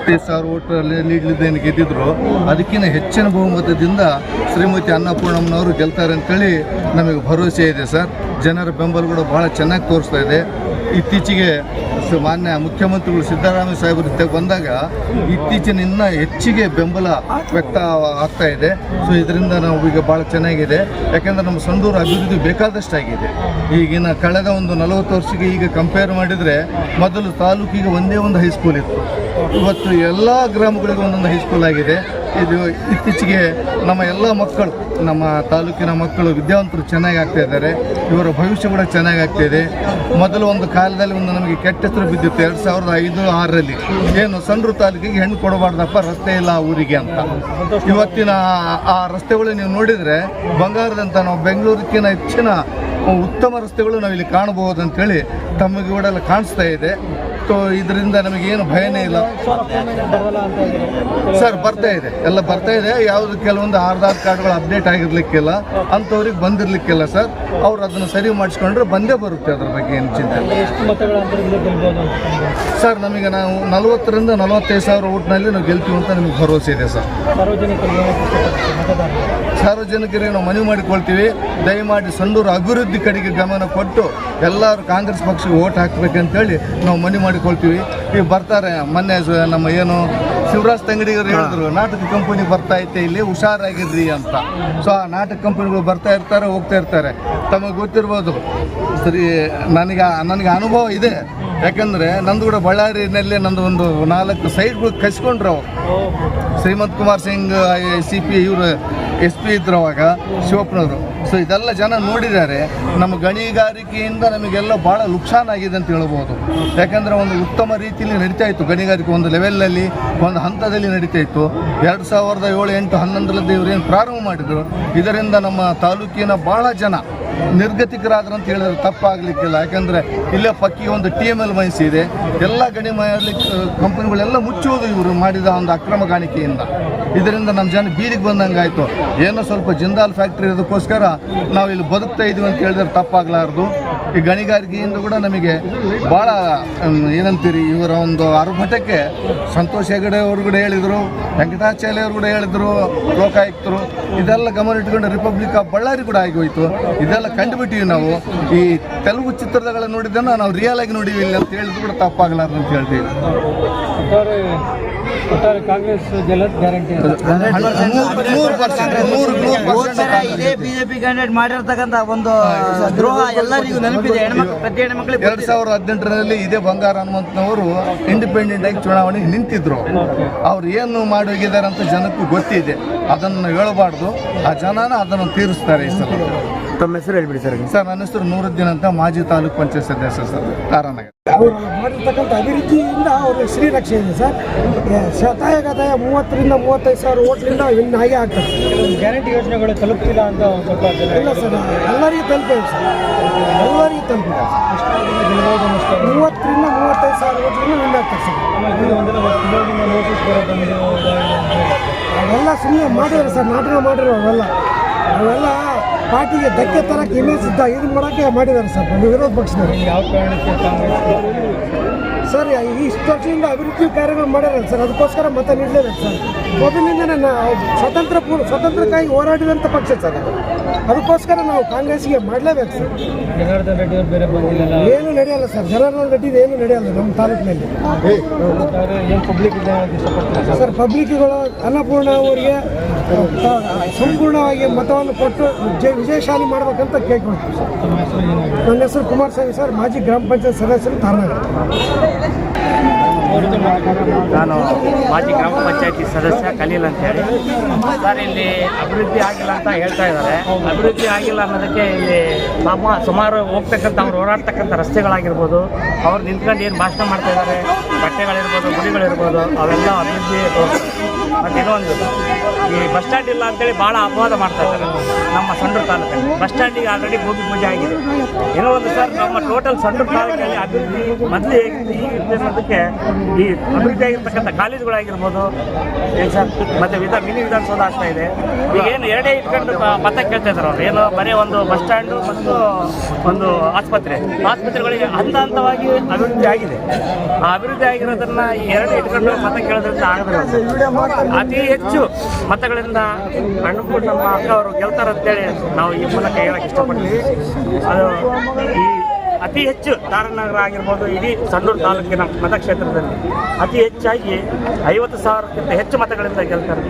ನಲವತ್ತೈದು ಸಾವಿರ ಓಟ್ ಲೀಡ್ಲಿದ್ದೇನು ಗೆದ್ದಿದ್ರು ಅದಕ್ಕಿಂತ ಹೆಚ್ಚಿನ ಬಹುಮತದಿಂದ ಶ್ರೀಮತಿ ಅನ್ನಪೂರ್ಣಮ್ಮನವರು ಗೆಲ್ತಾರೆ ಅಂತೇಳಿ ನಮಗೆ ಭರವಸೆ ಇದೆ ಸರ್. ಜನರ ಬೆಂಬಲ ಕೂಡ ಬಹಳ ಚೆನ್ನಾಗಿ ತೋರಿಸ್ತಾ ಇದೆ. ಇತ್ತೀಚೆಗೆ ಸ- ಮಾನ್ಯ ಮುಖ್ಯಮಂತ್ರಿಗಳು ಸಿದ್ದರಾಮಯ್ಯ ಸಾಹೇಬರು ಇದ್ದಾಗ ಬಂದಾಗ ಇತ್ತೀಚಿನ ಇನ್ನ ಹೆಚ್ಚಿಗೆ ಬೆಂಬಲ ವ್ಯಕ್ತ ಆಗ್ತಾ ಇದೆ. ಸೊ ಇದರಿಂದ ನಾವು ಈಗ ಭಾಳ ಚೆನ್ನಾಗಿದೆ. ಯಾಕೆಂದ್ರೆ ನಮ್ಮ ಸಂದೂರು ಅಭಿವೃದ್ಧಿ ಬೇಕಾದಷ್ಟಾಗಿದೆ ಈಗಿನ ಕಳೆದ ಒಂದು ನಲವತ್ತು ವರ್ಷಕ್ಕೆ ಈಗ ಕಂಪೇರ್ ಮಾಡಿದರೆ ಮೊದಲು ತಾಲೂಕಿಗೆ ಒಂದೇ ಒಂದು ಹೈಸ್ಕೂಲ್ ಇತ್ತು. ಇವತ್ತು ಎಲ್ಲ ಗ್ರಾಮಗಳಿಗೆ ಒಂದೊಂದು ಹೈಸ್ಕೂಲ್ ಆಗಿದೆ. ಇದು ಇತ್ತೀಚೆಗೆ ನಮ್ಮ ಎಲ್ಲ ಮಕ್ಕಳು, ನಮ್ಮ ತಾಲೂಕಿನ ಮಕ್ಕಳು ವಿದ್ಯಾವಂತರು ಚೆನ್ನಾಗಿ ಆಗ್ತಾ ಇದ್ದಾರೆ. ಇವರ ಭವಿಷ್ಯ ಕೂಡ ಚೆನ್ನಾಗಿ ಆಗ್ತಾ ಇದೆ. ಮೊದಲು ಒಂದು ಕಾಲದಲ್ಲಿ ಒಂದು ನಮಗೆ ಕೆಟ್ಟ ಹೆಸರು ಬಿದ್ದಿತ್ತು, ಎರಡು ಸಾವಿರದ ಐದು, ಆರರಲ್ಲಿ. ಏನು, ಸಂಡ್ರು ತಾಲೂಕಿಗೆ ಹೆಣ್ಣು ಕೊಡಬಾರ್ದಪ್ಪ, ರಸ್ತೆ ಇಲ್ಲ ಊರಿಗೆ ಅಂತ. ಇವತ್ತಿನ ಆ- ರಸ್ತೆಗಳು ನೀವು ನೋಡಿದರೆ, ಬಂಗಾರದಂತ ನಾವು ಬೆಂಗಳೂರಿಗಿಂತ ಹೆಚ್ಚಿನ ಉತ್ತಮ ರಸ್ತೆಗಳು ನಾವಿಲ್ಲಿ ಕಾಣಬಹುದು ಅಂತೇಳಿ ತಮಗೆ ಕೂಡ ಕಾಣಿಸ್ತಾ ಇದೆ. ಸೊ ಇದರಿಂದ ನಮಗೇನು ಭಯನೇ ಇಲ್ಲ. ಸರ್, ಬರ್ತಾ ಇದೆ. ಎಲ್ಲ ಬರ್ತಾ ಇದೆ. ಯಾವುದು ಕೆಲವೊಂದು ಆಧಾರ್ ಕಾರ್ಡ್ಗಳು ಅಪ್ಡೇಟ್ ಆಗಿರ್ಲಿಕ್ಕಿಲ್ಲ. ಅಂಥವ್ರಿಗೆ ಬಂದಿರ್ಲಿಕ್ಕಿಲ್ಲ ಸರ್. ಅವ್ರು ಅದನ್ನು ಸರಿ ಮಾಡಿಸ್ಕೊಂಡ್ರೆ ಬಂದೇ ಬರುತ್ತೆ ಅದ್ರ ಬಗ್ಗೆ ಏನು ಚಿಂತೆ ಸರ್, ನಮಗೆ ನಾವು ನಲವತ್ತರಿಂದ ನಲವತ್ತೈದು ಸಾವಿರ ಓಟ್ನಲ್ಲಿ ನಾವು ಗೆಲ್ತೀವಿ ಅಂತ ನಮಗೆ ಭರವಸೆ ಇದೆ ಸರ್. ಸಾರ್ವಜನಿಕರಿಗೆ ನಾವು ಮನವಿ ಮಾಡಿಕೊಳ್ತೀವಿ. ದಯಮಾಡಿ ಸಂಡೂರು ಅಭಿವೃದ್ಧಿ ಕಡೆಗೆ ಗಮನ ಕೊಟ್ಟು ಎಲ್ಲರೂ ಕಾಂಗ್ರೆಸ್ ಪಕ್ಷಕ್ಕೆ ಓಟ್ ಹಾಕ್ಬೇಕಂತೇಳಿ ನಾವು ಮನವಿ ಮಾಡಿಕೊಳ್ತೀವಿ. ಈಗ ಬರ್ತಾರೆ ಮೊನ್ನೆ ನಮ್ಮ ಏನು ಶಿವರಾಜ್ ತಂಗಡಿಗರು ಹೇಳಿದ್ರು ನಾಟಕ ಕಂಪನಿ ಬರ್ತಾ ಐತೆ ಇಲ್ಲಿ ಹುಷಾರಾಗಿರ್ರಿ ಅಂತ. ಸೊ ಆ ನಾಟಕ ಕಂಪನಿಗಳು ಬರ್ತಾ ಇರ್ತಾರೆ ಹೋಗ್ತಾ ಇರ್ತಾರೆ. ತಮಗೆ ಗೊತ್ತಿರ್ಬೋದು ಸರಿ ನನಗೆ ನನಗೆ ಅನುಭವ ಇದೆ. ಯಾಕಂದರೆ ನಂದು ಕೂಡ ಬಳ್ಳಾರಿನಲ್ಲಿ ನಂದು ಒಂದು ನಾಲ್ಕು ಸೈಡ್ಗಳು ಕಸ್ಕೊಂಡ್ರು ಅವ್ರು ಶ್ರೀಮಂತ್ ಕುಮಾರ್ ಸಿಂಗ್ ಸಿ ಪಿ ಇವರು ಎಸ್ ಪಿ ಇದ್ರು ಅವಾಗ, ಶಿವಪ್ಪನವರು. ಸೊ ಇದೆಲ್ಲ ಜನ ನೋಡಿದ್ದಾರೆ. ನಮ್ಮ ಗಣಿಗಾರಿಕೆಯಿಂದ ನಮಗೆಲ್ಲ ಭಾಳ ನುಕ್ಸಾನ್ ಆಗಿದೆ ಅಂತ ಹೇಳ್ಬೋದು. ಯಾಕಂದರೆ ಒಂದು ಉತ್ತಮ ರೀತಿಯಲ್ಲಿ ನಡೀತಾ ಇತ್ತು. ಗಣಿಗಾರಿಕೆ ಒಂದು ಲೆವೆಲ್ನಲ್ಲಿ ಒಂದು ಹಂತದಲ್ಲಿ ನಡೀತಾ ಇತ್ತು. ಎರಡು ಸಾವಿರದ ಏಳು, ಎಂಟು, ಹನ್ನೊಂದರಲ್ಲಿ ಇವರೇನು ಪ್ರಾರಂಭ ಮಾಡಿದರು. ಇದರಿಂದ ನಮ್ಮ ತಾಲೂಕಿನ ಭಾಳ ಜನ ನಿರ್ಗತಿಕರಾದ್ರು ಅಂತ ಹೇಳಿದ್ರೆ ತಪ್ಪಾಗಲಿಕ್ಕಿಲ್ಲ. ಯಾಕಂದರೆ ಇಲ್ಲೇ ಪಕ್ಕಿ ಒಂದು ಟಿ ಎಂ ಎಲ್ ಮೈನ್ಸ್ ಇದೆ. ಎಲ್ಲ ಗಣಿ ಮಾಡಿ ಕಂಪನಿಗಳೆಲ್ಲ ಮುಚ್ಚುವುದು ಇವರು ಮಾಡಿದ ಒಂದು ಅಕ್ರಮ ಗಾಣಿಕೆಯಿಂದ ಇದರಿಂದ ನಮ್ಮ ಜನ ಬೀದಿಗೆ ಬಂದಂಗೆ ಆಯಿತು ಏನೋ ಸ್ವಲ್ಪ ಜಿಂದಾಲ್ ಫ್ಯಾಕ್ಟ್ರಿ ಇರೋದಕ್ಕೋಸ್ಕರ ನಾವು ಇಲ್ಲಿ ಬದುಕ್ತಾ ಇದೀವಿ ಅಂತ ಹೇಳಿದ್ರೆ ತಪ್ಪಾಗಲಾರ್ದು. ಈ ಗಣಿಗಾರಿಕೆಯಿಂದ ಕೂಡ ನಮಗೆ ಭಾಳ ಏನಂತೀರಿ, ಇವರ ಒಂದು ಅರ್ಭಟಕ್ಕೆ ಸಂತೋಷ್ ಹೆಗಡೆ ಅವರು ಕೂಡ ಹೇಳಿದರು, ವೆಂಕಟಾಚಾರ್ಯ ಅವರು ಕೂಡ ಹೇಳಿದರು, ಲೋಕಾಯುಕ್ತರು. ಇದೆಲ್ಲ ಗಮನ ಇಟ್ಕೊಂಡು ರಿಪಬ್ಲಿಕ್ ಆಫ್ ಬಳ್ಳಾರಿ ಕೂಡ ಆಗಿ ಇದೆಲ್ಲ ಕಂಡುಬಿಟ್ಟಿವಿ ನಾವು. ಈ ತೆಲುಗು ಚಿತ್ರಗಳ ನೋಡಿದ್ದನ್ನು ನಾವು ರಿಯಲ್ ಆಗಿ ನೋಡಿವಿ ಇಲ್ಲಿ ಅಂತ ಹೇಳಿದ್ರು ಕೂಡ ತಪ್ಪಾಗಲಾರ್ದು ಅಂತ ಹೇಳ್ತೀವಿ. ಒಟ್ಟಾರೆ ಕಾಂಗ್ರೆಸ್ ಗೆಲ್ಲೋದು ಗ್ಯಾರಂಟಿ ಇದೇ ಬಿಜೆಪಿ ಕ್ಯಾಂಡಿಡೇಟ್ ಮಾಡಿರ್ತಕ್ಕಂಥ ಒಂದು ದ್ರೋಹ ಎಲ್ಲರಿಗೂ ನೆನಪಿದೆ. ಹೆಣ್ಮಕ್ಳು ಪ್ರತಿ ಹೆಣ್ಮಕ್ಳಿಗೆ ಎರಡ್ ಸಾವಿರದ ಹದಿನೆಂಟರಲ್ಲಿ ಇದೇ ಬಂಗಾರ ಹನುಮಂತನವರು ಇಂಡಿಪೆಂಡೆಂಟ್ ಆಗಿ ಚುನಾವಣೆಗೆ ನಿಂತಿದ್ರು. ಅವ್ರು ಏನು ಮಾಡಿ ಹೋಗಿದ್ದಾರೆ ಅಂತ ಜನಕ್ಕೂ ಗೊತ್ತಿದೆ. ಅದನ್ನು ಹೇಳಬಾರ್ದು. ಆ ಜನನ ಅದನ್ನು ತೀರಿಸ್ತಾರೆ ಈ ಸಲ. ತಮ್ಮ ಹೆಸರು ಹೇಳ್ಬಿಡಿ ಸರ್ ಸರ್ ನನ್ನ ಹೆಸರು ನೂರುದ್ದೀನ್ ಅಂತ ಮಾಜಿ ತಾಲೂಕ್ ಪಂಚಾಯತ್ ಸದಸ್ಯ ಸರ್ ತಾರಾನಗರ ಅವರು ಮಾಡಿರ್ತಕ್ಕಂಥ ಅಭಿವೃದ್ಧಿಯಿಂದ ಅವ್ರ ಶ್ರೀರಕ್ಷೆ ಇದೆ ಸರ್. ಶತಾಯ ಗತಾಯ ಮೂವತ್ತರಿಂದ ಮೂವತ್ತೈದು ಸಾವಿರ ಓಟ್ಲಿಂದ ಇನ್ನು ಹಾಗೆ ಆಗ್ತದೆ. ಗ್ಯಾರಂಟಿ ಯೋಜನೆಗಳು ತಲುಪ್ತಿಲ್ಲ ಅಂತ ಒಂದ್ ಸ್ವಲ್ಪ ಜನ ಇಲ್ಲ ಸರ್ ಎಲ್ಲರಿಗೂ ತಲುಪಿದೆ ಸರ್. ಎಲ್ಲರಿಗೂ ತಲುಪಿದೆ. ಮೂವತ್ತರಿಂದ ಮೂವತ್ತೈದು ಸಾವಿರ ಓಟ್ಲಿಂದ ವಿನ್ ಆಗ್ತದೆ ಸರ್. ಅವೆಲ್ಲ ಸುಮ್ಮನೆ ಮಾಡಿದ್ರು ಸರ್ ನಾಟಕ ಮಾಡಿರೋ ಅವೆಲ್ಲ. ಅವೆಲ್ಲ ಪಾರ್ಟಿಗೆ ಧಕ್ಕೆ ತರಕ್ಕೆ ಇಮೇಜ್ ಇದ್ದ ಇದು ಮಾಡೋಕ್ಕೆ ಮಾಡಿದ್ದಾರೆ ಸರ್? ವಿರೋಧ ಪಕ್ಷದವರು. ಯಾವ ಕಾರಣಕ್ಕೆ ಸರ್ ಈ ಇಷ್ಟು ವರ್ಷದಿಂದ ಅಭಿವೃದ್ಧಿ ಕಾರ್ಯಗಳು ಮಾಡ್ಯಾರ ಸರ್ ಅದಕ್ಕೋಸ್ಕರ ಮತ ನೀಡಲೇಬೇಕು ಸರ್. ಮೊದಲಿಂದ ನಾವು ಸ್ವತಂತ್ರ ಪೂರ್ವ ಸ್ವತಂತ್ರಕ್ಕಾಗಿ ಹೋರಾಡಿದಂಥ ಪಕ್ಷ ಸರ್ ಅದಕ್ಕೋಸ್ಕರ ನಾವು ಕಾಂಗ್ರೆಸ್ಗೆ ಮಾಡಲೇಬೇಕು ಸರ್. ಜನಾರ್ದನ್ ರೆಡ್ಡಿ ಅವರು ಬೇರೆ ಬಂದಿಲ್ಲ ಏನು ನಡೆಯಲ್ಲ ಸರ್. ಜನಾರ್ದನ್ ರೆಡ್ಡಿ ಏನು ನಡೆಯಲ್ಲ ನಮ್ಮ ತಾಲೂಕಿನಲ್ಲಿ. ಒಟ್ಟಾರೆ ಏನು ಪಬ್ಲಿಕ್ ಇದೆ ಸರ್? ಪಬ್ಲಿಕ್ಗಳು ಅನ್ನಪೂರ್ಣ ಅವರಿಗೆ ಸಂಪೂರ್ಣವಾಗಿ ಮತವನ್ನು ಕೊಟ್ಟು ಜಯ ವಿಜಯಶಾಲಿ ಮಾಡ್ಬೇಕಂತ ಕೇಳ್ಕೊಳ್ತೀವಿ ಸರ್. ತಮ್ಮ ಹೆಸರು ಏನು? ನನ್ನ ಹೆಸರು ಕುಮಾರಸ್ವಾಮಿ ಸರ್. ಮಾಜಿ ಗ್ರಾಮ ಪಂಚಾಯತ್ ಸದಸ್ಯರು ತಾರನಗರ Gracias. ನಾನು ಮಾಜಿ ಗ್ರಾಮ ಪಂಚಾಯತಿ ಸದಸ್ಯ ಕಲೀಲ್ ಅಂತೇಳಿ. ಸರ್, ಇಲ್ಲಿ ಅಭಿವೃದ್ಧಿ ಆಗಿಲ್ಲ ಅಂತ ಹೇಳ್ತಾ ಇದ್ದಾರೆ. ಅಭಿವೃದ್ಧಿ ಆಗಿಲ್ಲ ಅನ್ನೋದಕ್ಕೆ ಇಲ್ಲಿ ಸಮ, ಸುಮಾರು ಹೋಗ್ತಕ್ಕಂಥ, ಅವ್ರು ಓಡಾಡ್ತಕ್ಕಂಥ ರಸ್ತೆಗಳಾಗಿರ್ಬೋದು, ಅವ್ರು ನಿಂತ್ಕೊಂಡು ಏನು ಭಾಷಣ ಮಾಡ್ತಾ ಇದ್ದಾರೆ, ಬಟ್ಟೆಗಳಿರ್ಬೋದು, ಗುಡಿಗಳಿರ್ಬೋದು, ಅವೆಲ್ಲ ಅಭಿವೃದ್ಧಿ ಮತ್ತು ಇನ್ನೊಂದು, ಈ ಬಸ್ ಸ್ಟ್ಯಾಂಡ್ ಇಲ್ಲ ಅಂತೇಳಿ ಭಾಳ ಅಪವಾದ ಮಾಡ್ತಾ ಇದ್ದಾರೆ ನಮ್ಮ ಸಂಡೂರು ತಾಲೂಕಲ್ಲಿ. ಬಸ್ ಸ್ಟ್ಯಾಂಡಿಗೆ ಆಲ್ರೆಡಿ ಭೂಮಿ ಪೂಜೆ ಆಗಿದೆ. ಏನೋ ಒಂದು ಸರ್, ನಮ್ಮ ಟೋಟಲ್ ಸಂಡೂರು ತಾಲೂಕಲ್ಲಿ ಅಭಿವೃದ್ಧಿ ಮೊದಲು ಹೇಗಿತ್ತು ಈ ಅಭಿವೃದ್ಧಿ ಆಗಿರ್ತಕ್ಕಂಥ ಕಾಲೇಜುಗಳಾಗಿರ್ಬೋದು, ಏನು ಸರ್, ಮತ್ತು ವಿಧ ಮಿನಿ ವಿಧಾನಸೌಧ ಆಗ್ತಾ ಇದೆ. ಈಗ ಏನು ಎರಡೇ ಇಟ್ಕೊಂಡು ಮತ ಕೇಳ್ತಾ ಇದ್ದಾರೆ ಅವ್ರು. ಏನು ಬರೀ ಒಂದು ಬಸ್ ಸ್ಟ್ಯಾಂಡು ಮತ್ತು ಒಂದು ಆಸ್ಪತ್ರೆ. ಆಸ್ಪತ್ರೆಗಳಿಗೆ ಹಂತ ಹಂತವಾಗಿ ಅಭಿವೃದ್ಧಿ ಆಗಿದೆ. ಆ ಅಭಿವೃದ್ಧಿ ಆಗಿರೋದನ್ನ ಎರಡು ಇಟ್ಕೊಂಡು ಮತ ಕೇಳೋದ್ರಿಂದ ಆಗೋದಿಲ್ಲ ಅತಿ ಹೆಚ್ಚು ಮತಗಳಿಂದ ಕಣ್ಣು ನಮ್ಮ ಅಕ್ಕ ಅವರು ಗೆಲ್ತಾರೆ ಅಂತೇಳಿ ನಾವು ಈ ಮೂಲಕ ಹೇಳಕ್ ಇಷ್ಟಪಡ್ತೀವಿ. ಅದು ಈ ಅತಿ ಹೆಚ್ಚು ತಾರನಗರ ಆಗಿರ್ಬೋದು ಇಡೀ ಸಂಡೂರು ತಾಲೂಕಿನ ಮತಕ್ಷೇತ್ರದಲ್ಲಿ. ಅತಿ ಹೆಚ್ಚಾಗಿ ಐವತ್ತು ಸಾವಿರಕ್ಕಿಂತ ಹೆಚ್ಚು ಮತಗಳಿಂದ ಗೆಲ್ತಾರೆ.